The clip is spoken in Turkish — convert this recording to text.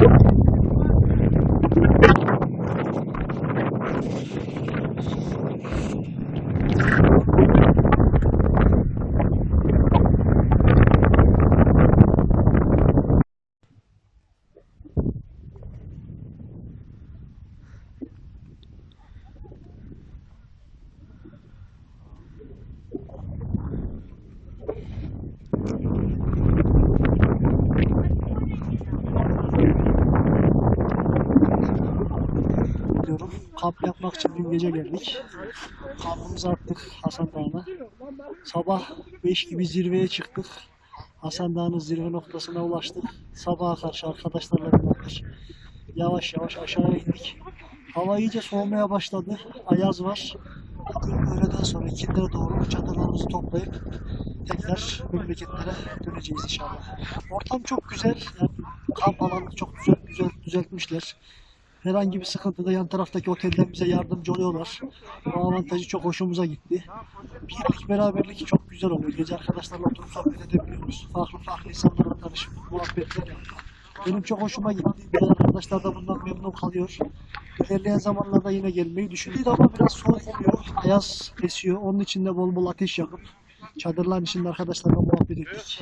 Thank you. Kamp yapmak için dün gece geldik. Kampımızı attık Hasan Dağı'na. Sabah 5 gibi zirveye çıktık. Hasan Dağı'nın zirve noktasına ulaştık. Sabaha karşı arkadaşlarla beraber yavaş yavaş aşağıya indik. Hava iyice soğumaya başladı. Ayaz var. Bugün öğleden sonra ikindilere doğru çadırlarımızı toplayıp tekrar memleketlere döneceğiz inşallah. Ortam çok güzel. Yani kamp alanı çok güzel, güzel düzeltmişler. Herhangi bir sıkıntıda yan taraftaki otelden bize yardımcı oluyorlar. Bu avantajı çok hoşumuza gitti. Birlik, beraberlik çok güzel oluyor. Gece arkadaşlarla oturup sohbet edebiliyoruz. Farklı farklı insanlarla tanışıp muhabbetler yaptık. Benim çok hoşuma gitti. Diğer arkadaşlar da bundan memnun kalıyor. İlerleyen zamanlarda yine gelmeyi düşünüyor ama biraz soğuk oluyor. Ayaz esiyor. Onun için de bol bol ateş yakıp çadırların içinde arkadaşlarla muhabbet ettik.